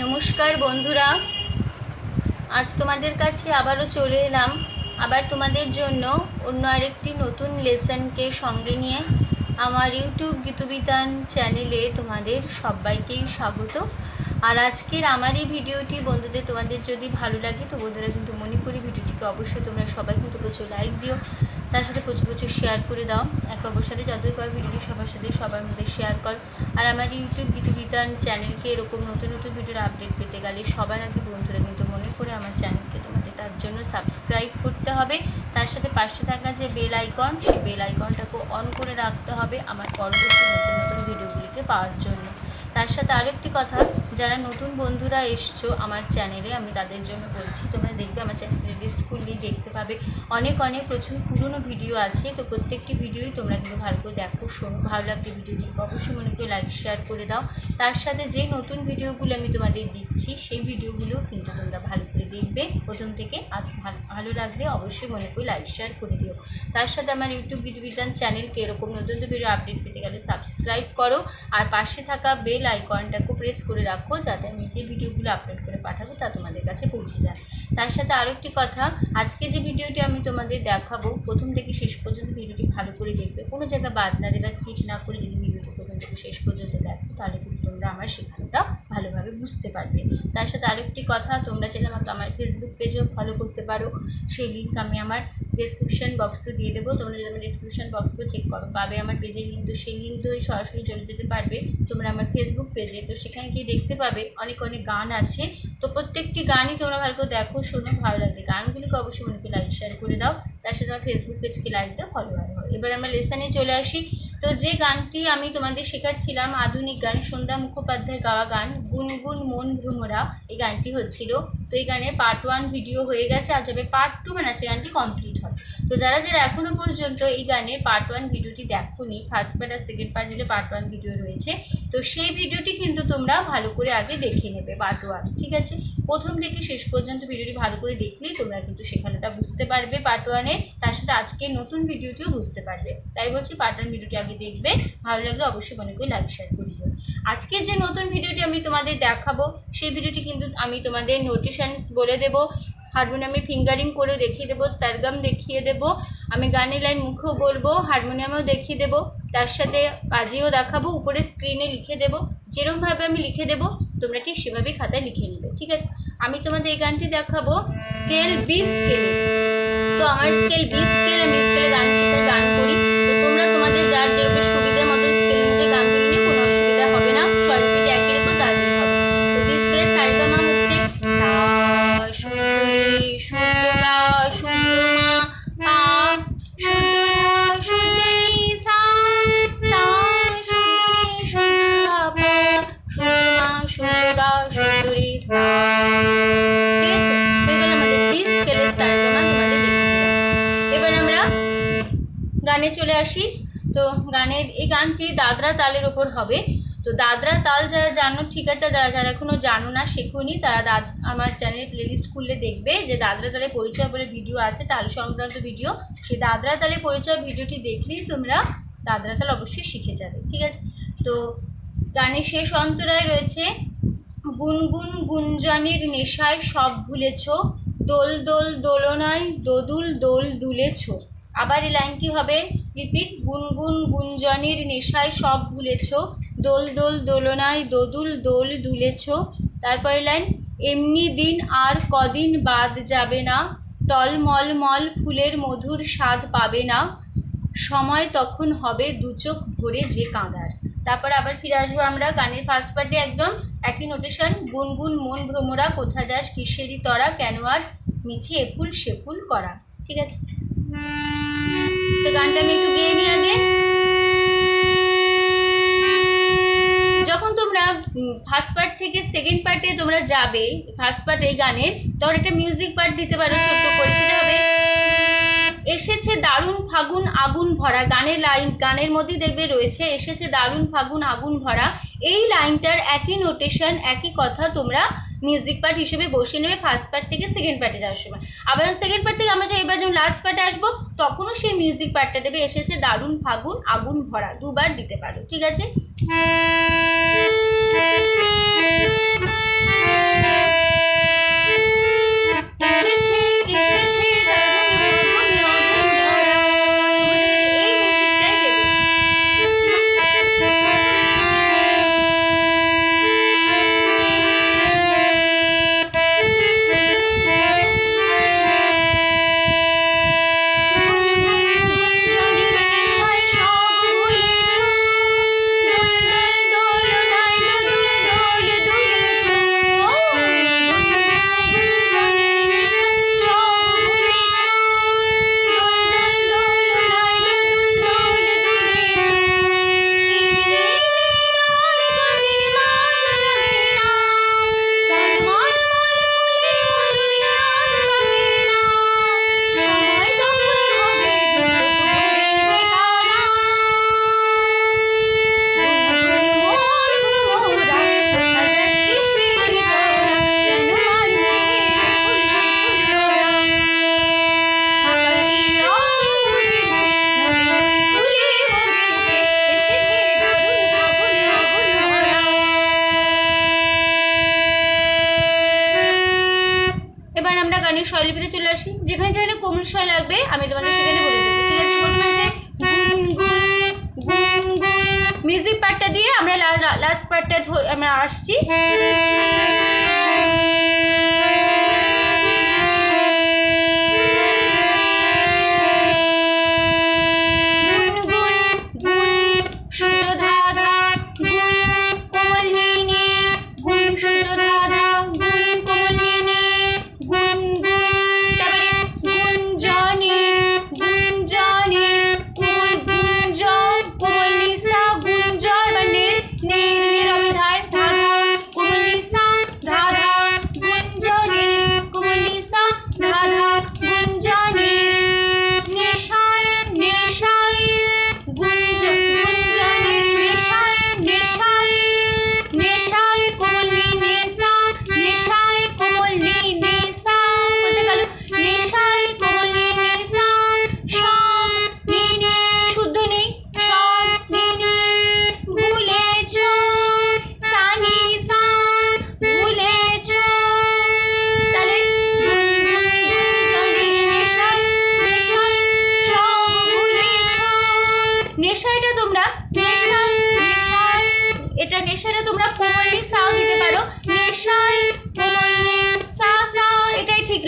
নমস্কার বন্ধুরা। আজ তোমাদের কাছে আবারও চলে এলাম। আবার তোমাদের জন্য অন্য আরেকটি নতুন লেসনকে সঙ্গে নিয়ে আমার ইউটিউব গীতবিতান চ্যানেলে তোমাদের সবাইকেই স্বাগত। আর আজকের আমার এই ভিডিওটি বন্ধুদের তোমাদের যদি ভালো লাগে, তো বন্ধুরা কিন্তু মনে করি ভিডিওটিকে অবশ্যই তোমরা সবাই কিন্তু প্রচুর লাইক দিও। তার সাথে প্রচুর প্রচুর শেয়ার করে দাও। এক অবসরে যতই পার ভিডিওটি সবার সাথে সবার মধ্যে শেয়ার কর। আর আমার ইউটিউব গীতবিতান চ্যানেলকে এরকম নতুন নতুন ভিডিওর আপডেট পেতে গেলে সবার আগে বন্ধুরা কিন্তু মনে করে আমার চ্যানেলকে তোমাদের তার জন্য সাবস্ক্রাইব করতে হবে। তার সাথে পাশে থাকা যে বেল আইকন সেই বেল আইকনটাকে অন করে রাখতে হবে আমার পরবর্তী নতুন নতুন ভিডিওগুলিকে পাওয়ার জন্য। তার সাথে আরও একটি কথা যারা নতুন বন্ধুরা এসছো আমার চ্যানেলে আমি তাদের জন্য বলছি, তোমরা দেখবে আমার চ্যানেল প্লেলিস্ট খুললেই দেখতে পাবে। অনেক অনেক প্রচুর পুরনো ভিডিও আছে, তো প্রত্যেকটি ভিডিওই তোমরা কিন্তু ভালো করে দেখো, শোনো। ভালো লাগলে ভিডিওগুলোকে অবশ্যই মনে করে লাইক শেয়ার করে দাও। তার সাথে যে নতুন ভিডিওগুলো আমি তোমাদের দিচ্ছি, সেই ভিডিওগুলো কিন্তু তোমরা ভালো করে দেখবে। প্রথম থেকে আর ভালো- লাগলে অবশ্যই মনে করে লাইক শেয়ার করে দিও। তার সাথে আমার ইউটিউব গীতবিজ্ঞান চ্যানেলকে এরকম নতুন ভিডিও আপডেট পেতে গেলে সাবস্ক্রাইব করো। আর পাশে থাকা বেল আইকনটাকে প্রেস করে রাখো। যাতে আমি যে ভিডিওগুলো আপলোড করে পাঠাবো তা তোমাদের কাছে পৌঁছে যায়। তার সাথে আরও একটি কথা, আজকে যে ভিডিওটি আমি তোমাদের দেখাবো, প্রথম থেকে শেষ পর্যন্ত ভিডিওটি ভালো করে দেখবে। কোনো জায়গা বাদ না দেবে স্কিপ না করে যদি ভিডিওটি প্রথম শেষ পর্যন্ত দেখো, তাহলে কিন্তু তোমরা আমার শেখানোটা ভালোভাবে বুঝতে পারবে। তার সাথে আরেকটি কথা, তোমরা চাইলে আমাকে আমার ফেসবুক পেজেও ফলো করতে পারো। সেই লিঙ্ক আমি আমার ডেসক্রিপশন বক্সে দিয়ে দেবো। তোমরা যদি আমার ডেসক্রিপশন বক্সকে চেক করো, পাবে আমার পেজের লিঙ্ক তো সেই লিঙ্ক ধরে সরাসরি চলে যেতে পারবে। তোমরা আমার ফেসবুক পেজে তো সেখানে গিয়ে দেখতে পাবে অনেক অনেক গান আছে। তো প্রত্যেকটি গানই তোমরা ভালো করে দেখো, শোনো, ভালো লাগবে। গানগুলিকে অবশ্যই মনে করে লাইক শেয়ার করে দাও। তার সাথে আমার ফেসবুক পেজকে লাইক দাও ফলো হয় এবার আমরা লেসনে চলে আসি। তো যে গানটি আমি তোমাদের শেখাচ্ছিলাম, আধুনিক গান, সন্ধ্যা মুখোপাধ্যায় গাওয়া গান, গুনগুন মন ভ্রমরা, এই গানটি হচ্ছিল। তো এই গানের পার্ট ওয়ান ভিডিও হয়ে গেছে আর যবে পার্ট টু মানে আছে গানটি কমপ্লিট হয় তো যারা যারা এখনও পর্যন্ত এই গানের পার্ট ওয়ান ভিডিওটি দেখোনি ফার্স্ট পার্ট আর সেকেন্ড পার্ট মিলে পার্ট ওয়ান ভিডিও রয়েছে, তো সেই ভিডিওটি কিন্তু তোমরা ভালো করে আগে দেখে নেবে পার্ট ওয়ান ঠিক আছে? প্রথম থেকে শেষ পর্যন্ত ভিডিওটি ভালো করে দেখলেই তোমরা কিন্তু শেখানোটা বুঝতে পারবে পার্ট ওয়ানে তার সাথে আজকে নতুন ভিডিওটিও বুঝতে পারবে। তাই বলছি পার্ট ওয়ান ভিডিওটি আগে দেখবে, ভালো লাগলে অবশ্যই মনে করে লাইক শেয়ার করে দিও। আজকে যে নতুন ভিডিওটি আমি তোমাদের দেখাবো, সেই ভিডিওটি কিন্তু আমি তোমাদের নোটিশনস বলে দেবো হারমোনিয়ামে ফিঙ্গারিং করে দেখিয়ে দেবো সারগাম দেখিয়ে দেবো, আমি গানের লাইন মুখেও বলব হারমোনিয়ামেও দেখিয়ে দেবো, তার সাথে বাজিয়েও দেখাবো উপরে স্ক্রিনে লিখে দেবো, যেরমভাবে আমি লিখে দেবো, তোমরা ঠিক সেভাবেই খাতায় লিখে নেবে, ঠিক আছে? আমি তোমাদের এই গানটি দেখাবো, স্কেল বি স্কেল। তো আমার স্কেল বি স্কেল, আমি স্কেলে গান শিখে গান করি। আসি। তো গানের, এই গানটি দাদরা তালের ওপর হবে। তো দাদরা তাল যারা জানো, ঠিক আছে যারা যারা এখনও জানো না, শেখুনি, তারা দাদ, আমার চ্যানেল প্লেলিস্ট খুললে দেখবে যে দাদরা তালে পরিচয় বলে ভিডিও আছে, তাল সংক্রান্ত ভিডিও সেই দাদরা তালে পরিচয় ভিডিওটি দেখলেই তোমরা দাদরা তাল অবশ্যই শিখে যাবে, ঠিক আছে? তো গানের শেষ অন্তরায় রয়েছে গুনগুন গুঞ্জনের নেশায় সব ভুলেছ, দোল দোল দোলনায়, দোদুল দোল দুলেছ। আবার এই লাইনটি হবে রিপিট গুনগুন গুঞ্জনের নেশায় সব ভুলেছ, দোল দোল দোলনায় দোদুল দোল দুলেছ। তারপরে লাইন, এমনি দিন আর কদিন বাদ যাবে না, টলমল মল ফুলের মধুর স্বাদ পাবে না। সময় তখন হবে দু চোখ ভরে যে কাঁদার। তারপর আবার ফিরে আসব আমরা গানের ফার্স্ট পার্টে একদম একই নোটেশন গুনগুন মন ভ্রমরা, কোথা যাস কিসেরই তরা, কেন আর মিছে এফুল সেফুল করা। ঠিক আছে? গানটা আমি একটু গেয়ে নিই আগে। যখন তোমরা ফার্স্ট পার্ট থেকে সেকেন্ড পার্টে তোমরা যাবে ফার্স্ট পার্ট এই গানের, তখন একটা মিউজিক পার্ট দিতে পারো ছোট্ট করে, সেটা হবে, এসেছে দারুণ ফাগুন আগুন ভরা। গানের লাইন গানের মধ্যেই দেখবে রয়েছে, এসেছে দারুণ ফাগুন আগুন ভরা। এই লাইনটার একই নোটেশন একই কথা তোমরা মিউজিক পার্ট হিসেবে বসিয়ে নেবে ফার্স্ট পার্ট থেকে সেকেন্ড পার্টে যাওয়ার সময়। আবার সেকেন্ড পার্ট থেকে আমরা যে এবার যখন লাস্ট পার্টে আসব, তখনও সেই মিউজিক পার্টটা দেবে। এসেছে দারুণ ফাগুন, আগুন ভরা, দুবার দিতে পারো, ঠিক আছে? এসেছে। শৈলীপিতে চলে আসি যেখানে যেখানে কোমল শয় লাগবে আমি তোমাদের সেখানে বলে দেবো ঠিক আছে প্রথমে আছে মিউজিক পার্টটা দিয়ে আমরা লাস্ট পার্টটা আমরা আসছি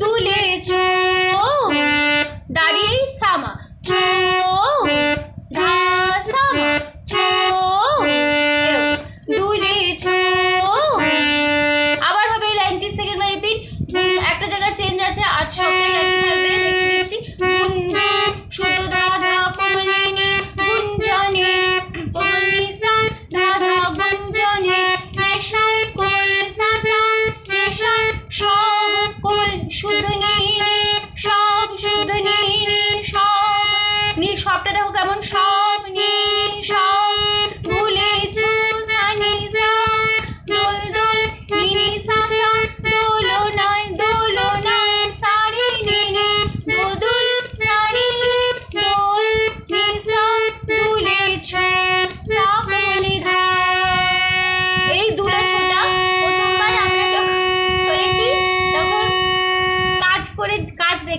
দুলে চো দাঁড়িয়ে সামা। চো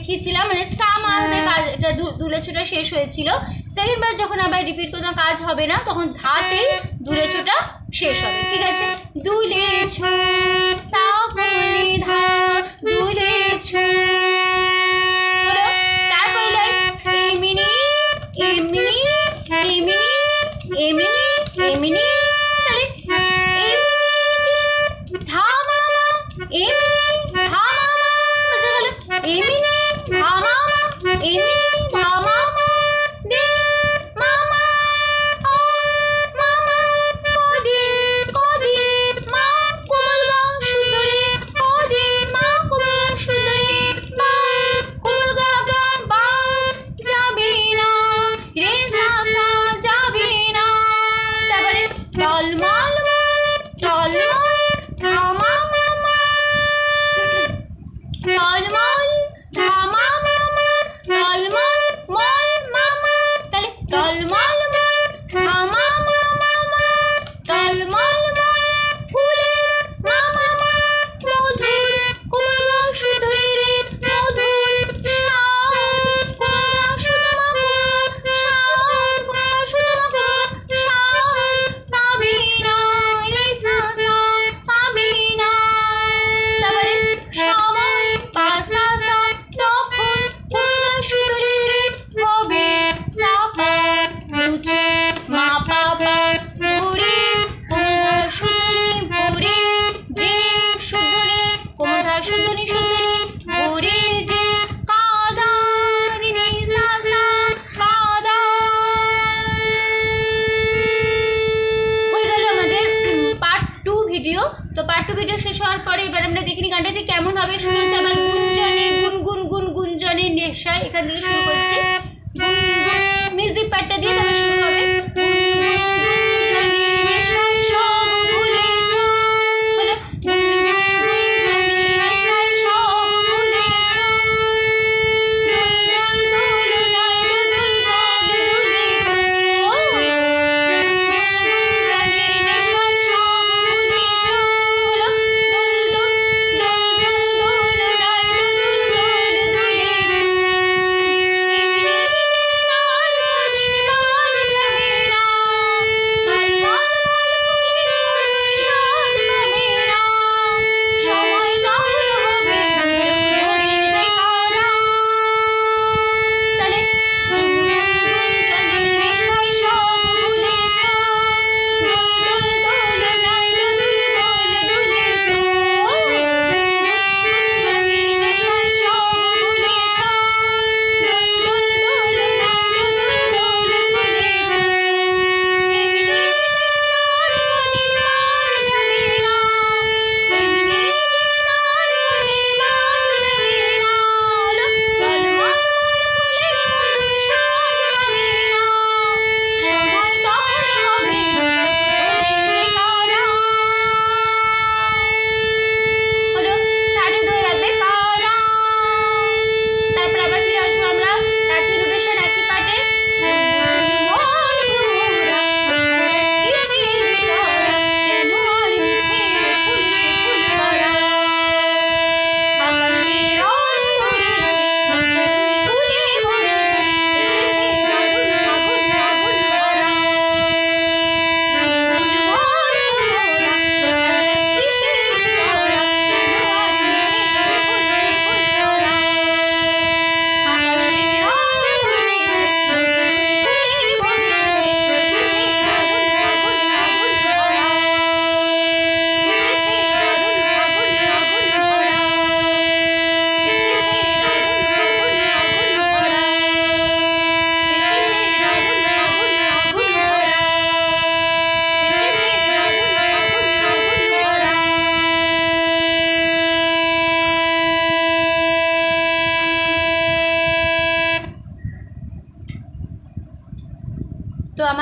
দেখিয়েছিলাম মানে সামাউদের হ্যাঁ। কাজ এটা দুলে ছোটা শেষ হয়েছিল। সেকেন্ড বার যখন আবার রিপিট কোনো কাজ হবে না তখন ধাতেই হ্যাঁ। দুলে ছোটা শেষ হবে ঠিক আছে? দুলে হ্যাঁ। ছো সাবলে এমিনি এমিনি এমিনি এমিনি আমরা যে কেমন হবে? শুরু হচ্ছে আবার গুঞ্জনে, গুনগুন গুন গুন গুঞ্জনের নেশা এখান থেকে শুরু করছি।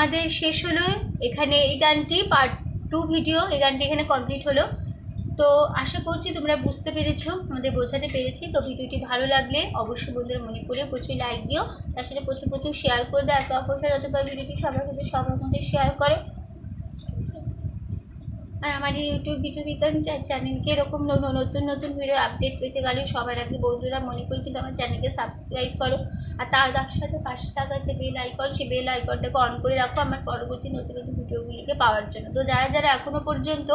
আমাদের শেষ হলো এখানে এই গানটি পার্ট টু ভিডিও এই গানটি এখানে কমপ্লিট হলো। তো আশা করছি তোমরা বুঝতে পেরেছ আমাদের বোঝাতে পেরেছি। তো ভিডিওটি ভালো লাগলে অবশ্যই বন্ধুরা মনে করে প্রচুর লাইক দিও। তার সাথে প্রচুর প্রচুর শেয়ার করে দেয় এত সাথে যতবার ভিডিওটি সবার সাথে সবার মধ্যে শেয়ার করো আর আমার ইউটিউব বিজ্ঞান চ্যানেলকে এরকম নতুন নতুন ভিডিও আপডেট পেতে গেলে সবার আগে বন্ধুরা মনে করি কিন্তু আমার চ্যানেলকে সাবস্ক্রাইব করো। আর তার তার সাথে পাশে থাকা যে বেল আইকন সেই বেল আইকনটাকে অন করে রাখো আমার পরবর্তী নতুন নতুন ভিডিওগুলিকে পাওয়ার জন্য। তো যারা যারা এখনও পর্যন্ত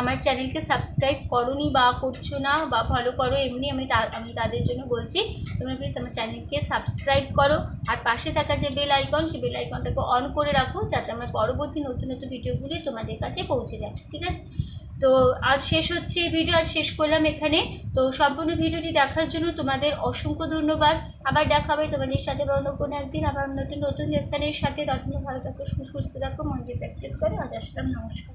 আমার চ্যানেলকে সাবস্ক্রাইব করোনি বা করছ না বা ফলো করো, এমনি আমি আমি তাদের জন্য বলছি, তোমরা প্লিজ আমার চ্যানেলকে সাবস্ক্রাইব করো। আর পাশে থাকা যে বেল আইকন সেই বেল আইকনটাকে অন করে রাখো যাতে আমার পরবর্তী নতুন নতুন ভিডিওগুলি তোমাদের কাছে পৌঁছে যায়। ঠিক আছে? তো আজ শেষ হচ্ছে এই ভিডিও, আজ শেষ করলাম এখানে। তো সম্পূর্ণ ভিডিওটি দেখার জন্য তোমাদের অসংখ্য ধন্যবাদ। আবার দেখা হবে তোমাদের সাথে বা অন্য কোনো একদিন। আবার নতুন নতুন স্থানের সাথে। তখন ভালো থাকো, সুস্থ থাকো মন্দির প্র্যাকটিস করে। আজ আসলাম, নমস্কার।